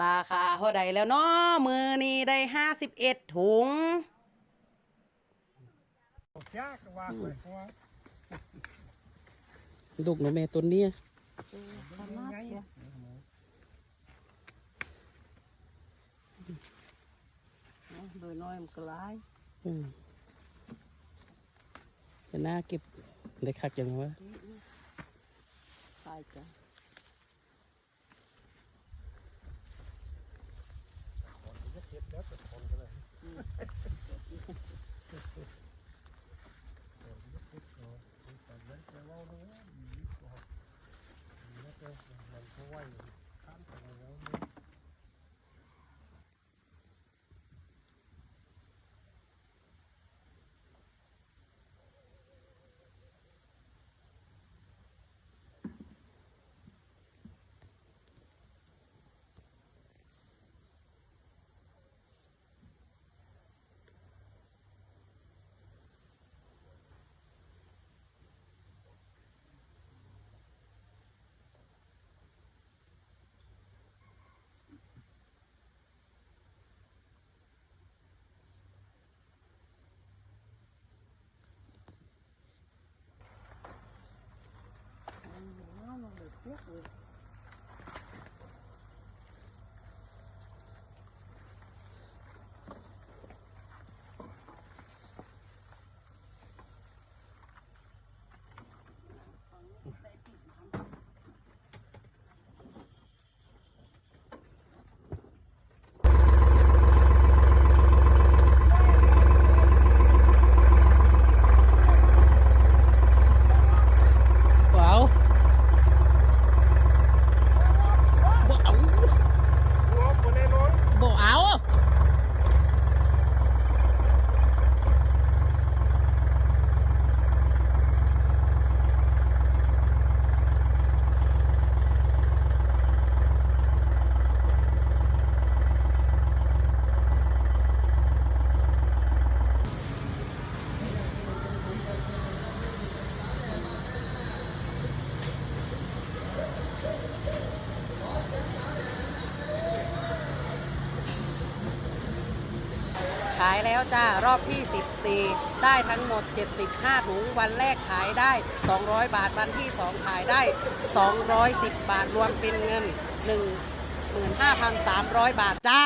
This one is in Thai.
ราคาเท่าใดแล้วเนาะมือนี้ได้ห้าสิบเอ็ดถุงยากว่าเลยเพราะว่าลูกหนูแม่ตัวเนี้ยไงโดยน้อยมันก็ร้ายจะน่าเก็บได้คักยังวะใช่จ้ะ จะเก็บ แล้วแต่คนก็เลยมันก็ไหวข้ามไปแล้ว ว้าวบ่เอา รวมคนแน่นอน บ่เอาขายแล้วจ้ารอบที่ 14 ได้ทั้งหมด 75 ถุงวันแรกขายได้ 200 บาทวันที่ 2 ขายได้ 210 บาทรวมเป็นเงิน 15,300 บาทจ้า